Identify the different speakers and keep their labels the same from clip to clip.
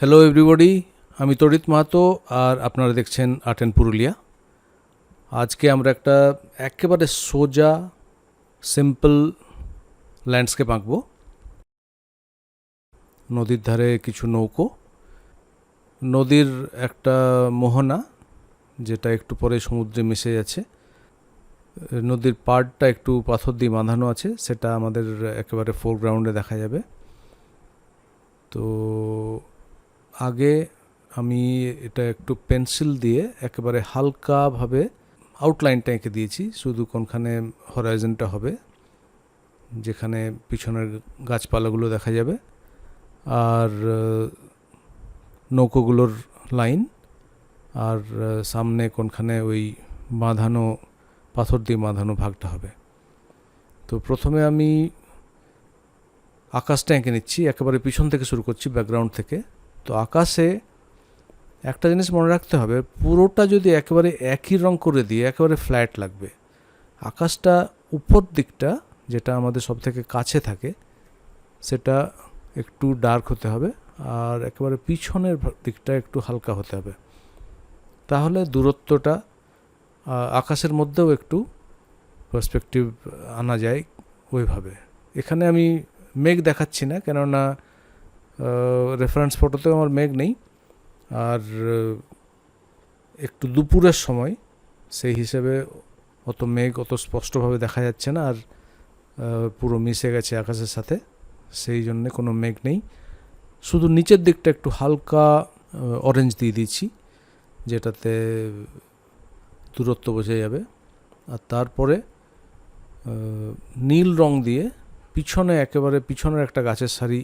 Speaker 1: Hello everybody আমি তরিত মাহাতো আর আপনারা দেখছেন অ্যান্ড পুরুলিয়া। আজকে আমরা একটা একেবারে সোজা সিম্পল ল্যান্ডস্কেপ আঁকবো। নদীর ধারে কিছু নৌকো। নদীর একটা মোহনা, যেটা একটু পরে সমুদ্রে মিশে যাচ্ছে। নদীর পাড়টা একটু পাথর দিয়ে বাঁধানো আছে, সেটা আমাদের একেবারে ফোরগ্রাউন্ডে দেখা যাবে। তো আগে আমি এটা একটু পেন্সিল দিয়ে একেবারে হালকাভাবে আউটলাইনটা এঁকে দিয়েছি, শুধু কোনখানে হরাইজনটা হবে, যেখানে পিছনের গাছপালাগুলো দেখা যাবে, আর নৌকোগুলোর লাইন আর সামনে কোনখানে ওই বাঁধানো, পাথর দিয়ে বাঁধানো ভাগটা হবে। তো প্রথমে আমি আকাশটা এঁকে নিচ্ছি, একেবারে পিছন থেকে শুরু করছি ব্যাকগ্রাউন্ড থেকে। তো আকাশে একটা জিনিস মনে রাখতে হবে, পুরোটা যদি একেবারে একই রং করে দিয়ে একেবারে ফ্ল্যাট লাগবে, আকাশটা উপর দিকটা যেটা আমাদের সব থেকে কাছে থাকে, সেটা একটু ডার্ক হতে হবে আর একেবারে পিছনের দিকটা একটু হালকা হতে হবে। তাহলে দূরত্বটা আকাশের মধ্যেও একটু পার্সপেক্টিভ আনা যায় ওইভাবে। এখানে আমি মেঘ দেখাচ্ছি না কেননা রেফারেন্স ফটোতেও আমার মেঘ নেই। আর একটু দুপুরের সময় সেই হিসেবে অত মেঘ অত স্পষ্টভাবে দেখা যাচ্ছে না। আর পুরো মিশে গেছে আকাশের সাথে, সেই জন্যে কোনো মেঘ নেই। শুধু নিচের দিকটা একটু হালকা অরেঞ্জ দিয়ে দিচ্ছি, যেটাতে দূরত্ব বোঝা যাবে। আর তারপরে নীল রং দিয়ে পিছনে একেবারে পিছনের একটা গাছের সারি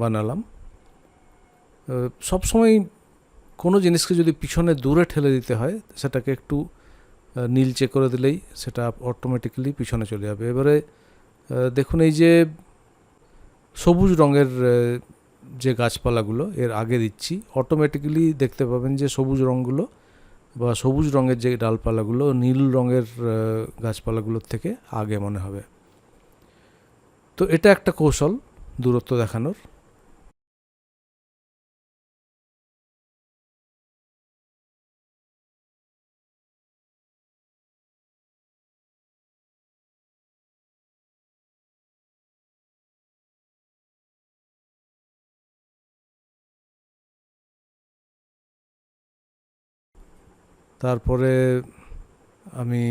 Speaker 1: বানালাম। সবসময় কোনো জিনিসকে যদি পিছনে দূরে ঠেলে দিতে হয়, সেটাকে একটু নীলচে করে দিলেই সেটা অটোমেটিক্যালি পিছনে চলে যাবে। এবারে দেখুন এই যে সবুজ রঙের যে গাছপালাগুলো, এর আগে দিচ্ছি অটোমেটিক্যালি দেখতে পাবেন যে সবুজ রঙগুলো বা সবুজ রঙের যে ডালপালাগুলো, নীল রঙের গাছপালাগুলোর থেকে আগে মনে হবে। তো এটা একটা কৌশল দূরত্ব দেখানোর। তারপরে আমি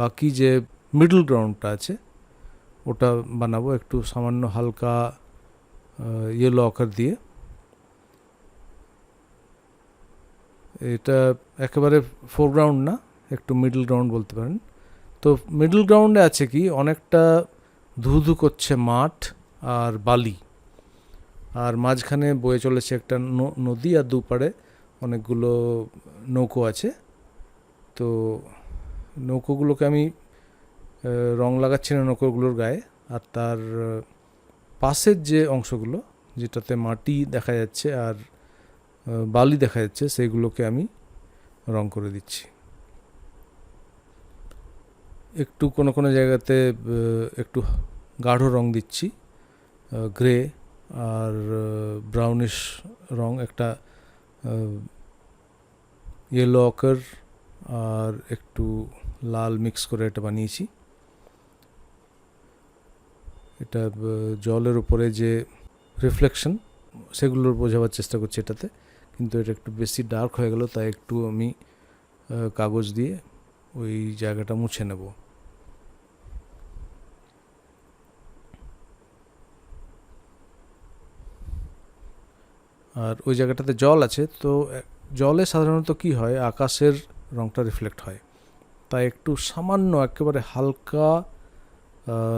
Speaker 1: বাকি যে মিডল গ্রাউন্ডটা আছে, ওটা বানাবো একটু সামান্য হালকা ইয়েলো আকার দিয়ে। এটা একেবারে ফোরগ্রাউন্ড না, একটু মিডল গ্রাউন্ড বলতে পারেন। তো মিডল গ্রাউন্ডে আছে কি, অনেকটা ধুধু করছে মাঠ আর বালি। আর মাঝখানে বয়ে চলেছে একটা নদী আর দুপাড়ে অনেকগুলো নৌকো আছে। তো নৌকোগুলোকে আমি রং লাগাচ্ছি না নৌকোগুলোর গায়ে। আর তার পাশের যে অংশগুলো, যেটাতে মাটি দেখা যাচ্ছে আর বালি দেখা যাচ্ছে সেইগুলোকে আমি রং করে দিচ্ছি। একটু কোনো কোনো জায়গাতে একটু গাঢ় রং দিচ্ছি গ্রে আর ব্রাউনিশ রং একটা ইয়েলো অকার আর একটু লাল মিক্স করে এটা বানিয়েছি। এটা জলের উপরে যে রিফ্লেকশন সেগুলোর বোঝাবার চেষ্টা করছি এটাতে। কিন্তু এটা একটু বেশি ডার্ক হয়ে গেল, তাই একটু আমি কাগজ দিয়ে ওই জায়গাটা মুছে নেব। আর ওই জায়গাটাতে জল আছে, তো জলে সাধারণত কি হয়? আকাশের রংটা রিফ্লেক্ট হয়। তাই একটু সামান্য, একেবারে হালকা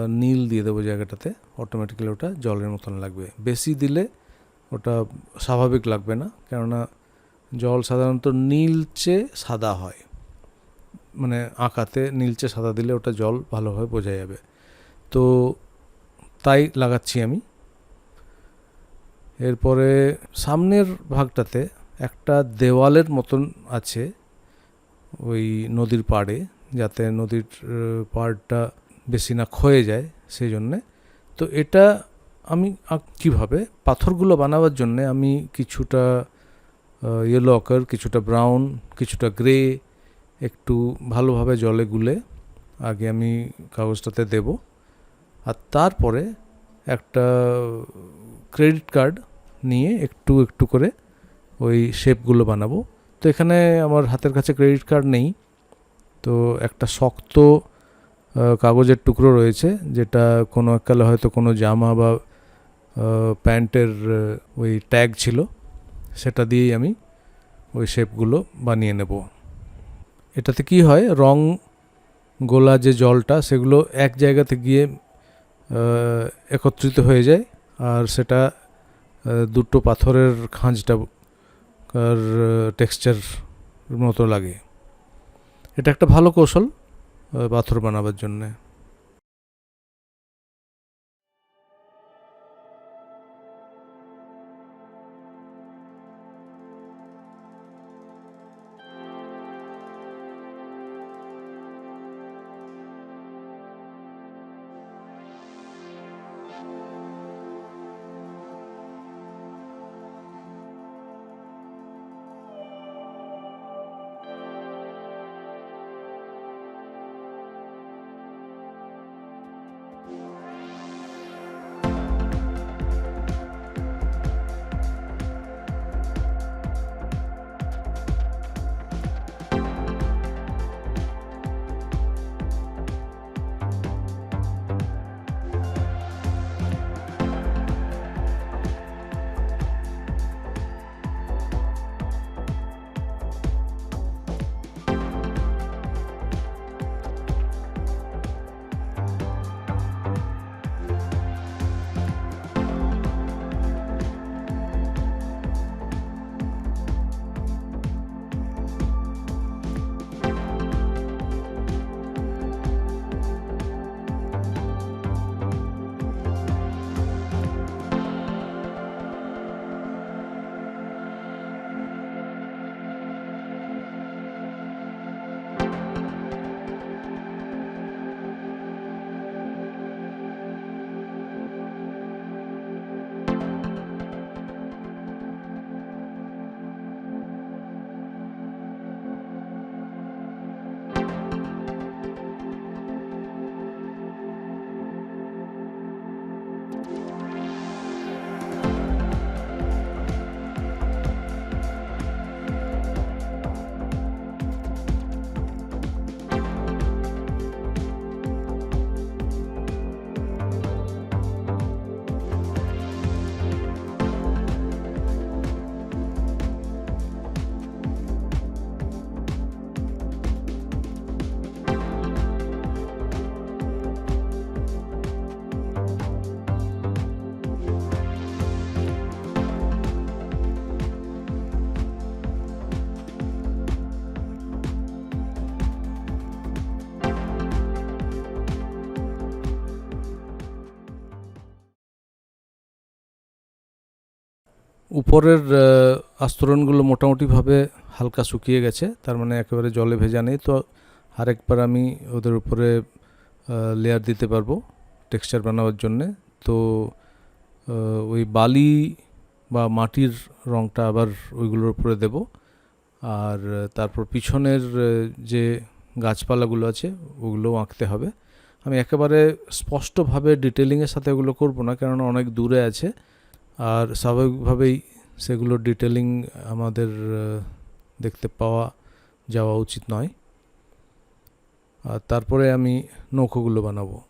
Speaker 1: নীল দিয়ে দেবো জায়গাটাতে অটোমেটিক্যালি ওটা জলের মতন লাগবে। বেশি দিলে ওটা স্বাভাবিক লাগবে না, কেননা জল সাধারণত নীলচে সাদা হয়। মানে আঁকাতে নীলচে সাদা দিলে ওটা জল ভালোভাবে বোঝা যাবে। তো, তাই লাগাচ্ছি আমি। এরপরে সামনের ভাগটাতে একটা দেওয়ালের মতন আছে ওই নদীর পাড়ে, যাতে নদীর পাড়টা বেশি না ক্ষয়ে যায় সেই জন্যে। তো এটা আমি কীভাবে, পাথরগুলো বানাবার জন্যে আমি কিছুটা ইয়েলো অকার কিছুটা ব্রাউন, কিছুটা গ্রে, একটু ভালোভাবে জলে গুলে আগে আমি কাগজটাতে দেব। আর তারপরে একটা ক্রেডিট কার্ড নিয়ে একটু একটু করে ওই শেপগুলো বানাবো। তো এখানে আমার হাতের কাছে ক্রেডিট কার্ড নেই। তো একটা শক্ত কাগজের টুকরো রয়েছে যেটা কোনো এককালে হয়তো কোনো জামা বা প্যান্টের ওই ট্যাগ ছিল। সেটা দিয়েই আমি ওই শেপগুলো বানিয়ে নেব। এটাতে কি হয়? রং, গোলা যে জলটা সেগুলো এক জায়গাতে গিয়ে একত্রিত হয়ে যায়। আর সেটা দুটো পাথরের খাঁজটা আর টেক্সচার মতো লাগে। এটা একটা ভালো কৌশল পাথর বানাবার জন্যে। উপরের আস্তরণগুলো মোটামুটিভাবে হালকা শুকিয়ে গেছে। তার মানে একেবারে জলে ভেজা নেই। তো আরেকবার আমি ওদের উপরে লেয়ার দিতে পারব টেক্সচার বানাবার জন্যে। তো ওই বালি বা মাটির রঙটা আবার ওইগুলোর উপরে দেব। আর তারপর পিছনের যে গাছপালাগুলো আছে ওগুলোও আঁকতে হবে। আমি একেবারে স্পষ্টভাবে ডিটেলিংয়ের সাথে ওগুলো করব না, কেননা অনেক দূরে আছে। আর স্বাভাবিকভাবেই সেগুলো ডিটেলিং আমাদের দেখতে পাওয়া, যাওয়া উচিত নয়। আর তারপরে আমি নৌকোগুলো বানাবো।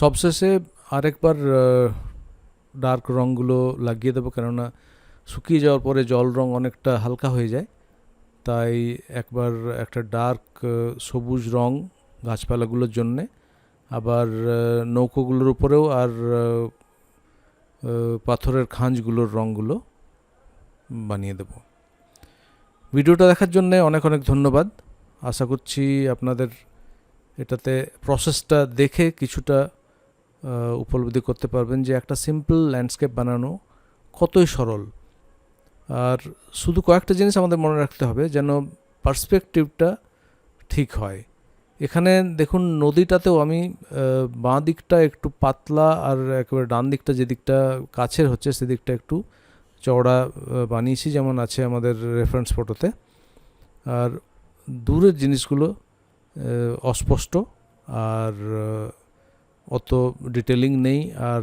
Speaker 1: সবশেষে আরেকবার ডার্ক রঙগুলো লাগিয়ে দেবো। কেননা শুকিয়ে যাওয়ার পরে জল রং অনেকটা হালকা হয়ে যায়। তাই একবার একটা ডার্ক সবুজ রং গাছপালাগুলোর জন্যে, আবার নৌকোগুলোর উপরেও আর পাথরের খাঁজগুলোর রঙগুলো বানিয়ে দেব। ভিডিওটা দেখার জন্য অনেক অনেক ধন্যবাদ। আশা করছি আপনাদের এটাতে প্রসেসটা দেখে কিছুটা উপলব্ধি করতে পারবেন যে একটা সিম্পল ল্যান্ডস্কেপ বানানো কতই সরল। আর শুধু কয়েকটা জিনিস আমাদের মনে রাখতে হবে যেন পার্সপেক্টিভটা ঠিক হয়। এখানে দেখুন নদীটাতেও আমি বাঁ দিকটা একটু পাতলা আর একেবারে ডান দিকটা যে দিকটা কাছের হচ্ছে সেদিকটা একটু চওড়া বানিয়েছি যেমন আছে আমাদের রেফারেন্স ফটোতে আর দূরের জিনিসগুলো অস্পষ্ট আর অত ডিটেলিং নেই আর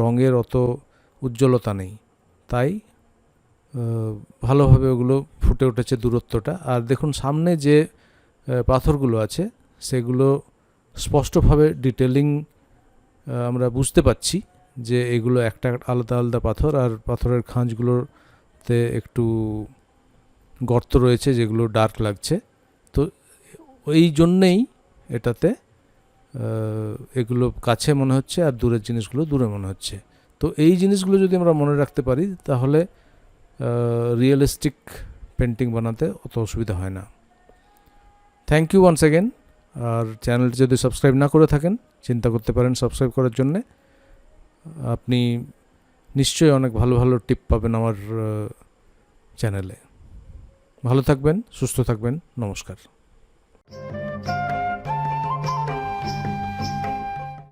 Speaker 1: রঙের অত উজ্জ্বলতা নেই। তাই ভালোভাবে ওগুলো ফুটে উঠেছে দূরত্বটা। আর দেখুন সামনে যে পাথরগুলো আছে, সেগুলো স্পষ্টভাবে ডিটেলিং আমরা বুঝতে পাচ্ছি যে এগুলো একটা আলাদা আলাদা পাথর আর পাথরের খাঁজগুলোতে একটু গর্ত রয়েছে যেগুলো ডার্ক লাগছে। তো, এই জন্যেই এটাতে এগুলো কাছে মনে হচ্ছে আর দূরের জিনিসগুলো দূরে মনে হচ্ছে। তো এই জিনিসগুলো যদি আমরা মনে রাখতে পারি, তাহলে রিয়েলিস্টিক পেন্টিং বানাতে অত অসুবিধা হয় না। থ্যাংক ইউ ওয়ান্স অ্যাগেন আর চ্যানেলটি যদি সাবস্ক্রাইব না করে থাকেন, চিন্তা করতে পারেন সাবস্ক্রাইব করার জন্যে। আপনি নিশ্চয়ই অনেক ভালো ভালো টিপ পাবেন আমার চ্যানেলে ভালো থাকবেন, সুস্থ থাকবেন। নমস্কার।